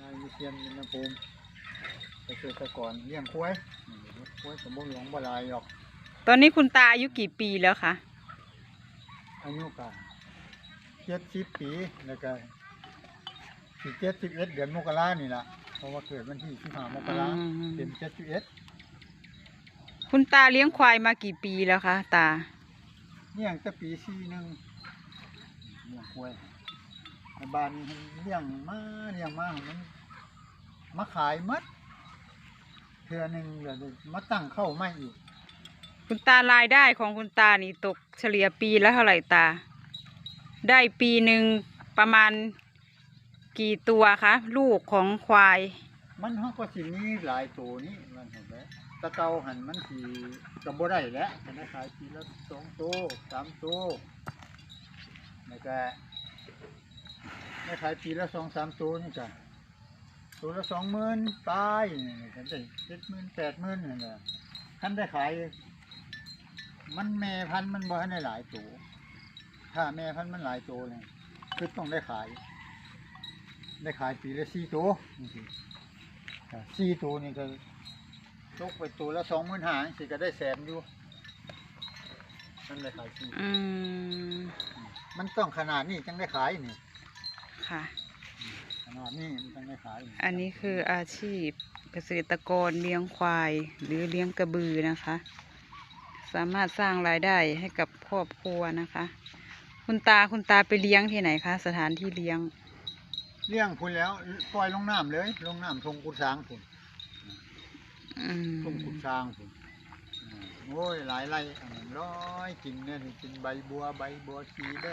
นายวิเชียนนภูมิเกษตรกรเลี้ยงควายอืมควายสมบูรณ์หลวงบหลายหรอก ตอนนี้คุณตาอายุกี่ปีแล้วคะอายุก็เจ็ดสิบปีแล้วก็สิเจ็ดสิบเอ็ดเดือนมกรานี่ล่ะเพราะว่าเกิดวันที่สิบห้ามกราอืมเป็นเจ็ดสิบเอ็ดคุณตาเลี้ยงควายมากี่ปีแล้วคะตาเลี้ยงแต่ปีสี่หนึ่งเลี้ยงควายใน บ้านนี้เลี้ยงมาเลี้ยงมามันมาขายหมัดเทือหนึ่งเดี๋ยวมาตั้งเข้าไม่อีกคุณตารายได้ของคุณตานี่ตกเฉลี่ยปีละเท่าไหร่ตา ได้ปีหนึ่งประมาณกี่ตัวคะ ลูกของควาย มันเขาก็สิมีหลายตัวนี่มันเห็นไหมตะเกาหันมันสีกระโบได้แหล้วจะได้ขายทีละสองตัวสามตัวแล้วก็ ได้ขายทีละสองสามตัวนี่จ้ะตัวละสองหมื่นปลายนี่ฉันได้เจ็ดหมื่นแปดหมื่นนี่นแหละท่านได้ขาย มันแม่พันธุ์มันบ่ทันได้หลายตัวถ้าแม่พันธุ์มันหลายตัวเลยคือต้องได้ขาย ได้ขายปีละสี่ตัวนี่สิอะสี่ตัวนี่ก็ตกไปตัวละสองหมื่นห้าสิก็ได้แสนอยู่นั่นเลยขายสี่อืมมันต้องขนาดนี้จังได้ขายนี่ ค่ะ ขนาดนี้มันจังได้ขายอันนี้คืออาชีพเกษตรกรเลี้ยงควายหรือเลี้ยงกระบือนะคะ สามารถสร้างรายได้ให้กับครอบครัวนะคะ คุณตาคุณตาไปเลี้ยงที่ไหนคะสถานที่เลี้ยง เลี้ยงพุ่นแล้วปล่อยลงน้ำเลยลงน้ำทงกุดช้างพุ่นอืมทงกุดช้างพุ่นอ่าโอ้ยหลายไร่อันนั้นร้อยกินเนี่ยนี่กินใบบัวใบบัวชีได้